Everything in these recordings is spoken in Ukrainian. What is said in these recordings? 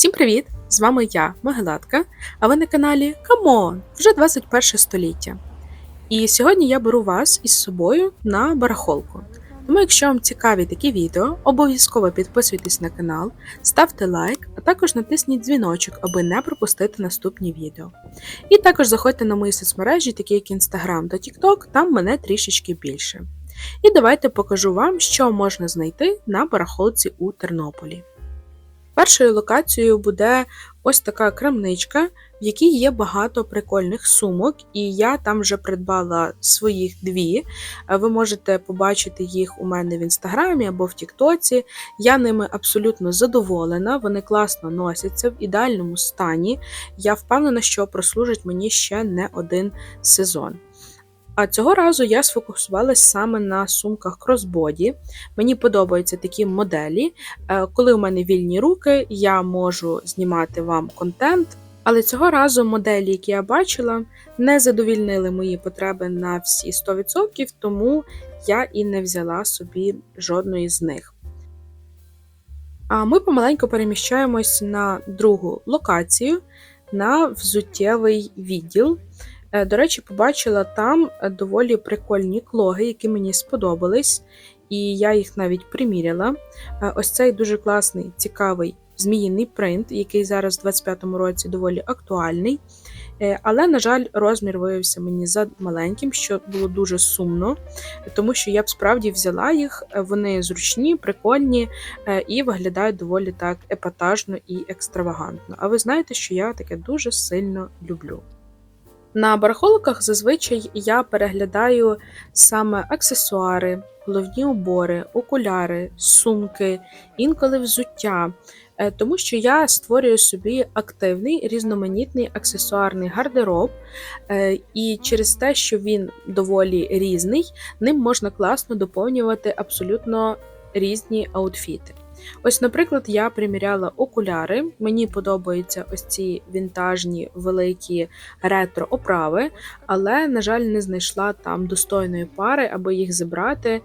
Всім привіт! З вами я, Могилатка, а ви на каналі Камон! Вже 21 століття. І сьогодні я беру вас із собою на барахолку. Тому, якщо вам цікаві такі відео, обов'язково підписуйтесь на канал, ставте лайк, а також натисніть дзвіночок, аби не пропустити наступні відео. І також заходьте на мої соцмережі, такі як Instagram та TikTok, там мене трішечки більше. І давайте покажу вам, що можна знайти на барахолці у Тернополі. Першою локацією буде ось така крамничка, в якій є багато прикольних сумок, і я там вже придбала своїх дві. Ви можете побачити їх у мене в інстаграмі або в Тіктоці. Я ними абсолютно задоволена, вони класно носяться в ідеальному стані. Я впевнена, що прослужать мені ще не один сезон. А цього разу я сфокусувалась саме на сумках кросбоді. Мені подобаються такі моделі. Е, Коли у мене вільні руки, я можу знімати вам контент. Але цього разу моделі, які я бачила, не задовільнили мої потреби на всі 100%, тому я і не взяла собі жодної з них. А ми помаленьку переміщаємось на другу локацію на взуттєвий відділ. Е, До речі, побачила там е, доволі прикольні клоги, які мені сподобались, і я їх навіть приміряла. Е, Ось цей дуже класний, цікавий зміїний принт, який зараз в 25-му році доволі актуальний. Але, на жаль, розмір виявився мені за маленьким, що було дуже сумно, тому що я б справді взяла їх. Вони зручні, прикольні і виглядають доволі так епатажно і екстравагантно. А ви знаєте, що я таке дуже сильно люблю. На барахолках зазвичай я переглядаю саме аксесуари, головні убори, окуляри, сумки, інколи взуття, е, тому що я створюю собі активний різноманітний аксесуарний гардероб, е, і через те, що він доволі різний, ним можна класно доповнювати абсолютно різні аутфіти. Ось, наприклад, я приміряла окуляри. Мені подобаються ось ці вінтажні великі ретро оправи, але, на жаль, не знайшла там достойної пари, аби їх зібрати.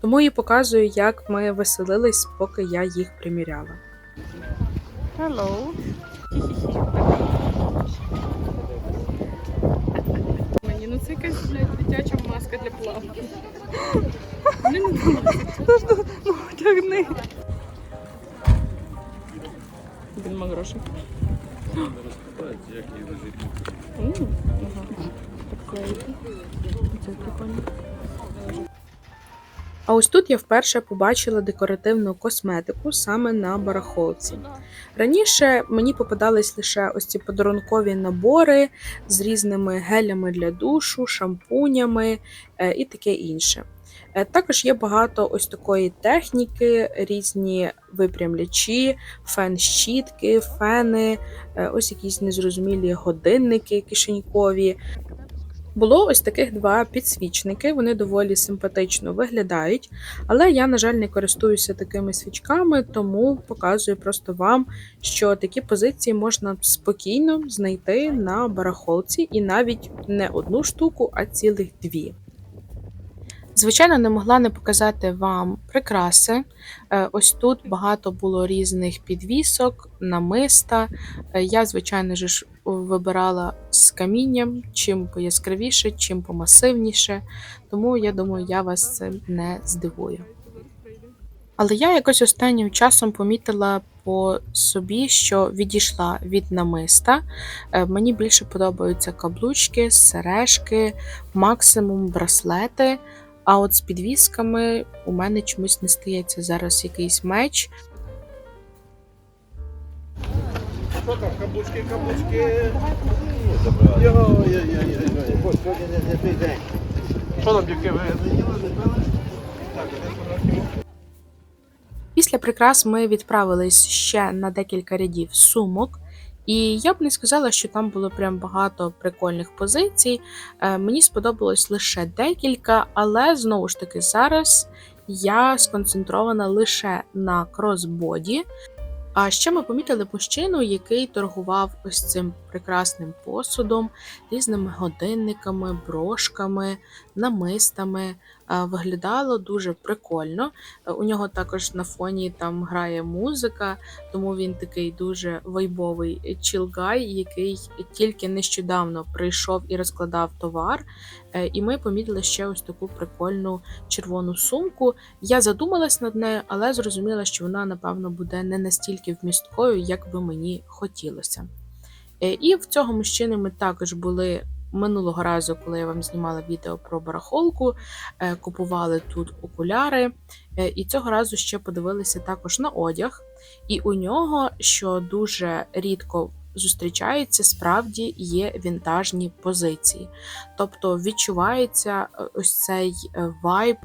Тому і показую, як ми веселились, поки я їх приміряла. Hello. Мені ну це якась блядь, дитяча маска для плавки. Ну тягни. Він має гроші. А ось тут я вперше побачила декоративну косметику саме на барахолці. Раніше мені попадались лише ось ці подарункові набори з різними гелями для душу, шампунями е, і таке інше. Е, Також є багато ось такої техніки, різні випрямлячі, фен-щітки, фени, е, ось якісь незрозумілі годинники кишенькові. Було ось таких два підсвічники, вони доволі симпатично виглядають, але я, на жаль, не користуюся такими свічками, тому показую просто вам, що такі позиції можна спокійно знайти на барахолці і навіть не одну штуку, а цілих дві. Звичайно, не могла не показати вам прикраси. Е, Ось тут багато було різних підвісок, намиста. Е, Я, звичайно ж, вибирала з камінням, чим пояскравіше, чим помасивніше. Тому я думаю, я вас цим не здивую. Але я якось останнім часом помітила по собі, що відійшла від намиста. Е, Мені більше подобаються каблучки, сережки, максимум браслети. А от з підвісками у мене чомусь не стається зараз якийсь меч. Що там, каблучки, каблучки? Сьогодні не, не той день. Що там, дівки, ви не їли, не пили? Так. Після прикрас ми відправились ще на декілька рядів сумок. І я б не сказала, що там було прям багато прикольних позицій. Е, Мені сподобалось лише декілька, але знову ж таки зараз я сконцентрована лише на кросбоді. А ще ми помітили мужчину, який торгував ось цим прекрасним посудом, різними годинниками, брошками, намистами. Виглядало дуже прикольно. Е, У нього також на фоні там грає музика, тому він такий дуже вайбовий чілгай, який тільки нещодавно прийшов і розкладав товар. Е, І ми помітили ще ось таку прикольну червону сумку. Я задумалась над нею, але зрозуміла, що вона, напевно, буде не настільки вмісткою, як би мені хотілося. Е, І в цього мужчини ми також були минулого разу, коли я вам знімала відео про барахолку, е, купували тут окуляри. Е, І цього разу ще подивилися також на одяг. І у нього, що дуже рідко зустрічається, справді є вінтажні позиції. Тобто відчувається е, ось цей е, вайб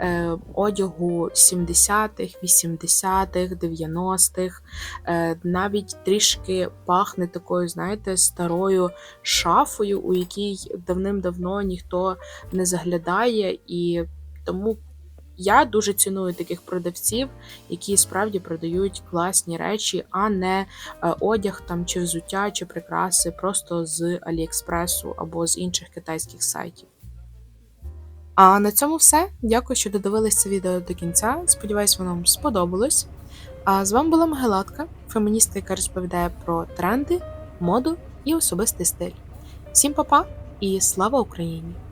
е, одягу 70-х, 80-х, 90-х, е, навіть трішки пахне такою, знаєте, старою шафою, у якій давним-давно ніхто не заглядає, і тому я дуже ціную таких продавців, які справді продають класні речі, а не е, одяг там чи взуття, чи прикраси просто з Аліекспресу або з інших китайських сайтів. А на цьому все. Дякую, що додивились це відео до кінця. Сподіваюсь, воно вам сподобалось. А з вами була Магелатка, феміністка, яка розповідає про тренди, моду і особистий стиль. Всім па-па і слава Україні!